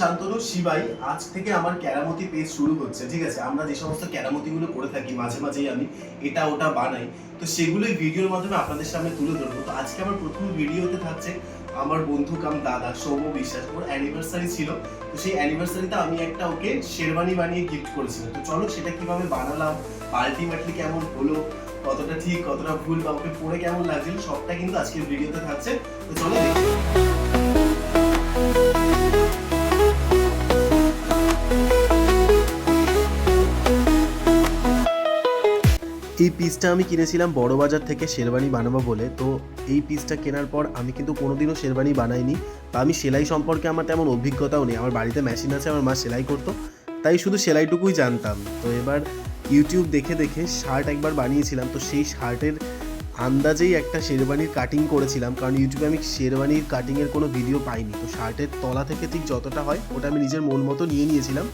শান্তনু শিবাই। আজ থেকে আমার ক্যারামতি পেজ শুরু হচ্ছে, ঠিক আছে? আমরা যে সমস্ত ক্যারামতিগুলো করে থাকি, মাঝে মাঝেই আমি এটা ওটা বানাই, তো সেগুলোই ভিডিওর মাধ্যমে আপনাদের সামনে তুলে ধরবো। তো আজকে আমার প্রথম ভিডিওতে থাকছে আমার বন্ধু কাম দাদা, সৌম্য বিশ্বাস। ওর অ্যানিভার্সারি ছিল, তো সেই অ্যানিভার্সারিতে আমি একটা ওকে শেরবানি বানিয়ে গিফট করেছিলাম। তো চলো সেটা কীভাবে বানালাম আলটিমেটলি কেমন হলো, কতটা ঠিক, কতটা ভুল, বা ওকে পরে কেমন লাগছিল, সবটা কিন্তু আজকের ভিডিওতে থাকছে। তো চলো এই পিসটা আমি কিনেছিলাম বড় বাজার থেকে শেরবানি বানাবো বলে। তো এই পিসটা কেনার পর আমি কিন্তু কোনোদিনও শেরবানি বানাইনি। বা আমি সেলাই সম্পর্কে আমার তেমন অভিজ্ঞতাও নেই। আমার বাড়িতে মেশিন আছে, আমার মা সেলাই করতো। তাই শুধু সেলাইটুকুই জানতাম। তো এবার ইউটিউব দেখে দেখে শার্ট একবার বানিয়েছিলাম। তো সেই শার্টের আন্দাজেই একটা শেরবানির কাটিং করেছিলাম। কারণ ইউটিউবে আমি শেরবানির কাটিংয়ের কোনো ভিডিও পাইনি। তো শার্টের তলা থেকে ঠিক যতটা হয়, ওটা আমি নিজের মন মতো নিয়ে নিয়েছিলাম।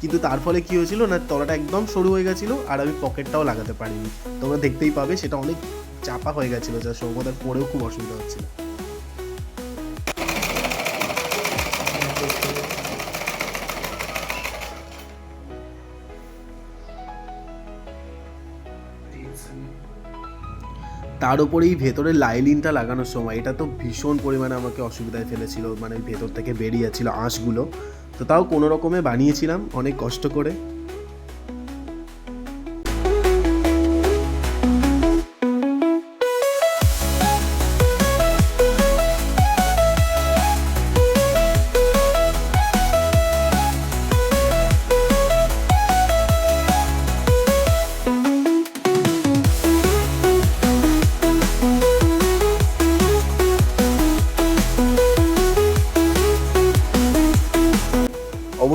কিন্তু তার ফলে কি হয়েছিল না, তলাটা একদম সরু হয়ে গেছিল আর আমি পকেটটাও লাগাতে পারিনি। তোমরা দেখতেই পাবে সেটা অনেক চাপা হয়ে গেছিল, যা সৌমদার পরেও খুব অসুবিধা হচ্ছিল। তার উপরেই ভেতরের লাইলিনটা লাগানোর সময়, এটা তো ভীষণ পরিমাণে আমাকে অসুবিধায় ফেলেছিল মানে ভেতর থেকে বেরিয়ে যাচ্ছিল আঁশগুলো। তো তাও কোনো রকমে বানিয়েছিলাম অনেক কষ্ট করে।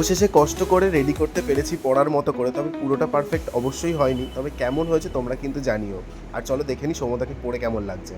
অবশেষে কষ্ট করে রেডি করতে পেরেছি পড়ার মতো করে, তবে পুরোটা পারফেক্ট অবশ্যই হয়নি। তবে কেমন হয়েছে তোমরা কিন্তু জানিও। আর চলো দেখে নি, সমতাকে পড়ে কেমন লাগছে।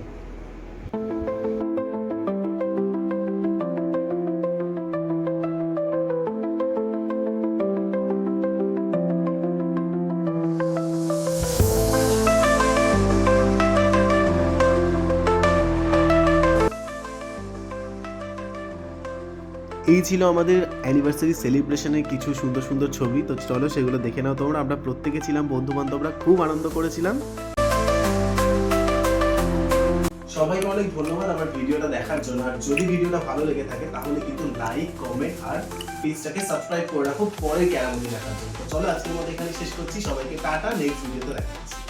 এই ছিল আমাদের অ্যানিভার্সারি সেলিব্রেশনের কিছু সুন্দর সুন্দর ছবি। তো চলো সেগুলো দেখে নাও তোমরা। আমরা প্রত্যেকে ছিলাম বন্ধু বান্ধবরা খুব আনন্দ করেছিলাম। সবাইকে অনেক ধন্যবাদ আমার ভিডিওটা দেখার জন্য। আর যদি ভিডিওটা ভালো লেগে থাকে, তাহলে কিন্তু লাইক কমেন্ট আর পেজটাকে সাবস্ক্রাইব করে রাখো। পরে ক্যারামতি দেখার জন্য। চলো আজকের মতো এখানে শেষ করছি। সবাইকে টাটা নেক্সট ভিডিওতে দেখা